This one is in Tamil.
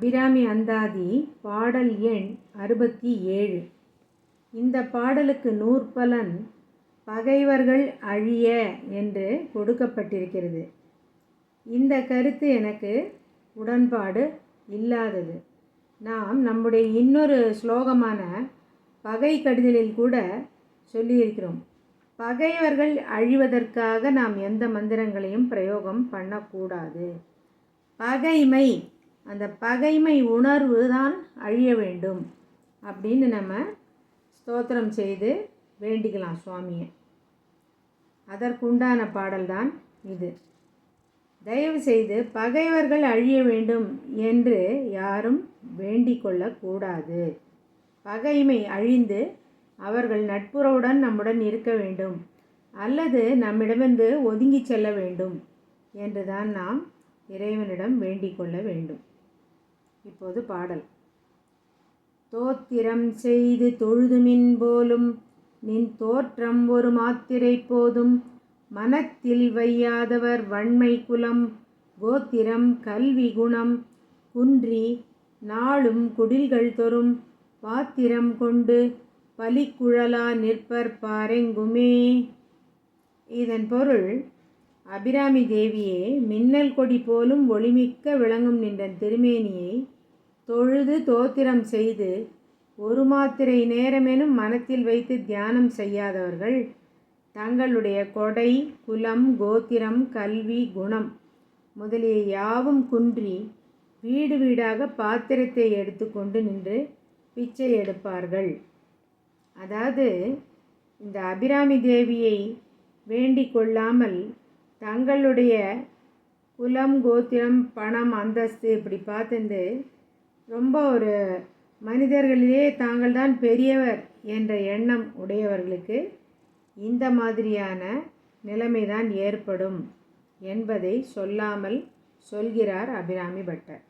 அபிராமி அந்தாதி பாடல் எண் அறுபத்தி ஏழு. இந்த பாடலுக்கு நூற்பலன் பகைவர்கள் அழிய என்று கொடுக்கப்பட்டிருக்கிறது. இந்த கருத்து எனக்கு உடன்பாடு இல்லாதது. நாம் நம்முடைய இன்னொரு ஸ்லோகமான பகை கடிதலில் கூட சொல்லியிருக்கிறோம். பகைவர்கள் அழிவதற்காக நாம் எந்த மந்திரங்களையும் பிரயோகம் பண்ணக்கூடாது. பகைமை அந்த பகைமை உணர்வு தான் அழிய வேண்டும் அப்படின்னு நம்ம ஸ்தோத்திரம் செய்து வேண்டிக்கலாம் சுவாமியை. அதற்குண்டான பாடல்தான் இது. தயவு செய்து பகைவர்கள் அழிய வேண்டும் என்று யாரும் வேண்டிக் கொள்ளக்கூடாது. பகைமை அழிந்து அவர்கள் நட்புறவுடன் நம்முடன் இருக்க வேண்டும். அல்லது நம்மிடமிருந்து ஒதுங்கி செல்ல வேண்டும் என்று தான் நாம் இறைவனிடம் வேண்டிக் கொள்ள வேண்டும். இப்போது பாடல். தோத்திரம் செய்து தொழுதுமின் போலும் நின் தோற்றம் ஒரு மாத்திரை போதும். மனத்தில் வையாதவர் வன்மை குலம் கோத்திரம் கல்வி குணம். குன்றி நாளும் குடில்கள் தொறும் பாத்திரம் கொண்டு பலிக்குழலா நிற்பர் பாரெங்குமே. இதன் பொருள் அபிராமி தேவியே மின்னல் கொடி போலும் ஒளிமிக்க விளங்கும் நின்ற திருமேனியை தொழுது தோத்திரம் செய்து ஒரு மாத்திரை நேரமெனும் மனத்தில் வைத்து தியானம் செய்யாதவர்கள் தங்களுடைய கொடை குலம் கோத்திரம் கல்வி குணம் முதலிய யாவும் குன்றி வீடு வீடாக பாத்திரத்தை எடுத்துக்கொண்டு நின்று பிச்சை எடுப்பார்கள். அதாவது இந்த அபிராமி தேவியை வேண்டிக் கொள்ளாமல் தங்களுடைய குலம் கோத்திரம் பணம் அந்தஸ்து இப்படி பார்த்துட்டு ரொம்ப ஒரு மனிதர்களிலே தாங்கள் தான் பெரியவர் என்ற எண்ணம் உடையவர்களுக்கு இந்த மாதிரியான நிலைமைதான் ஏற்படும் என்பதை சொல்லாமல் சொல்கிறார் அபிராமி பட்டர்.